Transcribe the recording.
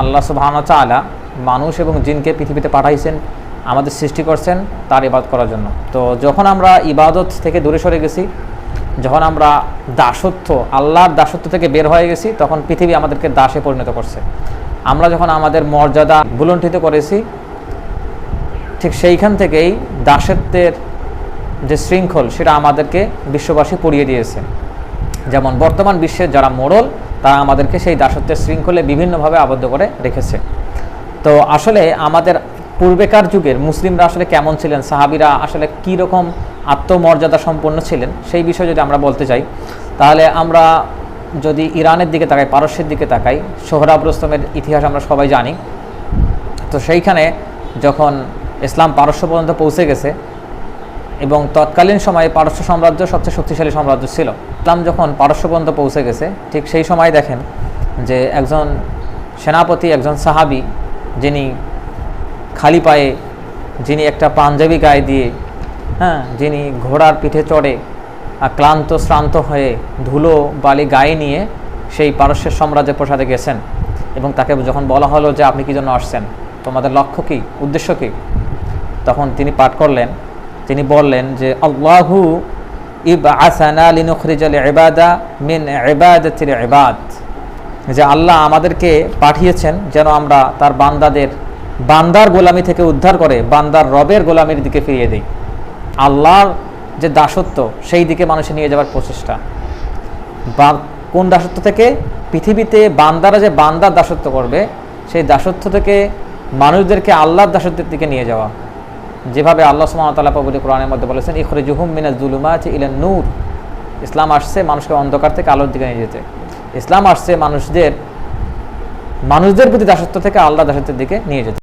আল্লাহ সুবাহান চালা মানুষ এবং জিনকে পৃথিবীতে পাঠাইছেন, আমাদের সৃষ্টি করছেন, তার ইবাদত করার জন্য। তো যখন আমরা ইবাদত থেকে দূরে সরে গেছি, যখন আমরা দাসত্ব, আল্লাহর দাসত্ব থেকে বের হয়ে গেছি, তখন পৃথিবী আমাদেরকে দাসে পরিণত করছে। আমরা যখন আমাদের মর্যাদা বুলণ্ঠিত করেছি, ঠিক সেইখান থেকেই দাসত্বের যে শৃঙ্খল, সেটা আমাদেরকে বিশ্ববাসী পড়িয়ে দিয়েছে। যেমন বর্তমান বিশ্বের যারা মোড়ল তারা আমাদেরকে সেই দাসত্বের শৃঙ্খলে বিভিন্নভাবে আবদ্ধ করে রেখেছে। তো আসলে আমাদের পূর্বেকার যুগের মুসলিমরা আসলে কেমন ছিলেন? সাহাবিরা আসলে কী রকম আত্মমর্যাদা সম্পন্ন ছিলেন? সেই বিষয়ে যদি আমরা বলতে চাই, তাহলে আমরা যদি ইরানের দিকে তাকাই, পারস্যের দিকে তাকাই সোহরাব রস্তমের ইতিহাস আমরা সবাই জানি। তো সেইখানে যখন ইসলাম পারস্য পর্যন্ত পৌঁছে গেছে এবং তৎকালীন সময়ে পারস্য সাম্রাজ্য সবচেয়ে শক্তিশালী সাম্রাজ্য ছিল। ইসলাম যখন পারস্য পর্যন্ত পৌঁছে গেছে, ঠিক সেই সময় দেখেন যে একজন সেনাপতি, একজন সাহাবি, যিনি খালি পায়ে, যিনি একটা পাঞ্জাবি গায়ে দিয়ে হ্যাঁ যিনি ঘোড়ার পিঠে চড়ে ক্লান্ত, শ্রান্ত হয়ে ধুলো, বালি গায়ে নিয়ে সেই পারস্যের সাম্রাজ্যের প্রসাদে গেছেন এবং তাকে যখন বলা হলো যে আপনি কী জন্য আসছেন, তোমাদের লক্ষ্য কী, উদ্দেশ্য কী, তখন তিনি পাঠ করলেন তিনি বললেন যে, আল্লাহু ইব আসানা লিনুখরিজাল ইবাদা মিন ইবাদাতিল ইবাদ। যে আল্লাহ আমাদেরকে পাঠিয়েছেন যেন আমরা তার বান্দাদের, বান্দার গোলামি থেকে উদ্ধার করে বান্দার রবের গোলামির দিকে ফিরিয়ে দিই। আল্লাহর যে দাসত্ব, সেই দিকে মানুষে নিয়ে যাওয়ার প্রচেষ্টা। বা কোন দাসত্ব থেকে? পৃথিবীতে বান্দারা যে বান্দার দাসত্ব করবে, সেই দাসত্ব থেকে মানুষদেরকে আল্লাহর দাসত্বের দিকে নিয়ে যাওয়া। যেভাবে আল্লাহ সুমতাল্লাহ পবিত্র কোরআনের মধ্যে বলেছেন ইখরে জুহুম মিনাজ জুলুমা ইলেন নূর। ইসলাম আসছে মানুষকে অন্ধকার থেকে আলোর দিকে নিয়ে যেতে। ইসলাম আসছে মানুষদের মানুষদের প্রতি দাসত্ব থেকে আল্লাহ দাসত্বের দিকে নিয়ে যেতে।